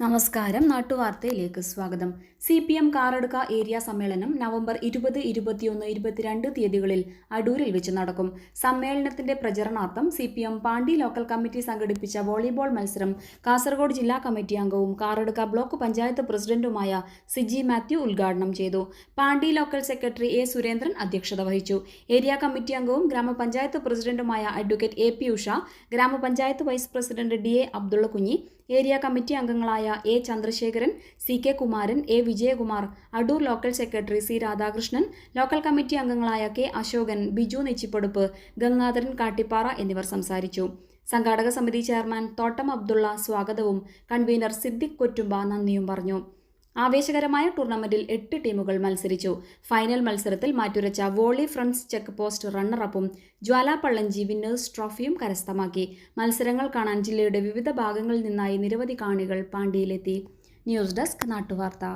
നമസ്കാരം. നാട്ടുവാർത്തയിലേക്ക് സ്വാഗതം. C P M Karadukka area സമ്മേളനം നവംബർ ഇരുപത് ഇരുപത്തിയൊന്ന് ഇരുപത്തിരണ്ട് തീയതികളിൽ അടൂരിൽ വെച്ച് നടക്കും. സമ്മേളനത്തിന്റെ പ്രചരണാർത്ഥം C P M Pandi local committee സംഘടിപ്പിച്ച വോളിബോൾ മത്സരം കാസർഗോഡ് ജില്ലാ കമ്മിറ്റി അംഗവും കാറടുക്ക ബ്ലോക്ക് പഞ്ചായത്ത് പ്രസിഡന്റുമായ സിജി മാത്യു ഉദ്ഘാടനം ചെയ്തു. പാണ്ടി ലോക്കൽ സെക്രട്ടറി എ സുരേന്ദ്രൻ അധ്യക്ഷത വഹിച്ചു. ഏരിയ കമ്മിറ്റി അംഗവും ഗ്രാമപഞ്ചായത്ത് പ്രസിഡന്റുമായ അഡ്വക്കേറ്റ് എ പി ഉഷ ഗ്രാമപഞ്ചായത്ത് vice president D A Abdulla Kunhi area committee അംഗങ്ങളായ A Chandrasekharan C K Kumaran A Vijayakumar Adoor local secretary C Radhakrishnan local committee അംഗങ്ങളായ കെ അശോകൻ ബിജു നെച്ചിപ്പടുപ്പ് ഗംഗാധരൻ കാട്ടിപ്പാറ എന്നിവർ സംസാരിച്ചു. സംഘാടക സമിതി ചെയർമാൻ തോട്ടം അബ്ദുള്ള സ്വാഗതവും കൺവീനർ സിദ്ദിഖ് കൊറ്റുമ്പ നന്ദിയും പറഞ്ഞു. ആവേശകരമായ ടൂർണമെന്റിൽ എട്ട് ടീമുകൾ മത്സരിച്ചു. ഫൈനൽ മത്സരത്തിൽ മാറ്റുരച്ച വോളി ഫ്രണ്ട്സ് ചെക്ക് പോസ്റ്റ് റണ്ണറപ്പും ജ്വാല പള്ളഞ്ചി വിന്നേഴ്സ് ട്രോഫിയും കരസ്ഥമാക്കി. മത്സരങ്ങൾ കാണാൻ ജില്ലയുടെ വിവിധ ഭാഗങ്ങളിൽ നിന്നായി നിരവധി കാണികൾ പാണ്ഡ്യയിലെത്തി ന്യൂസ് ഡെസ്ക് നാട്ടുവാർത്ത.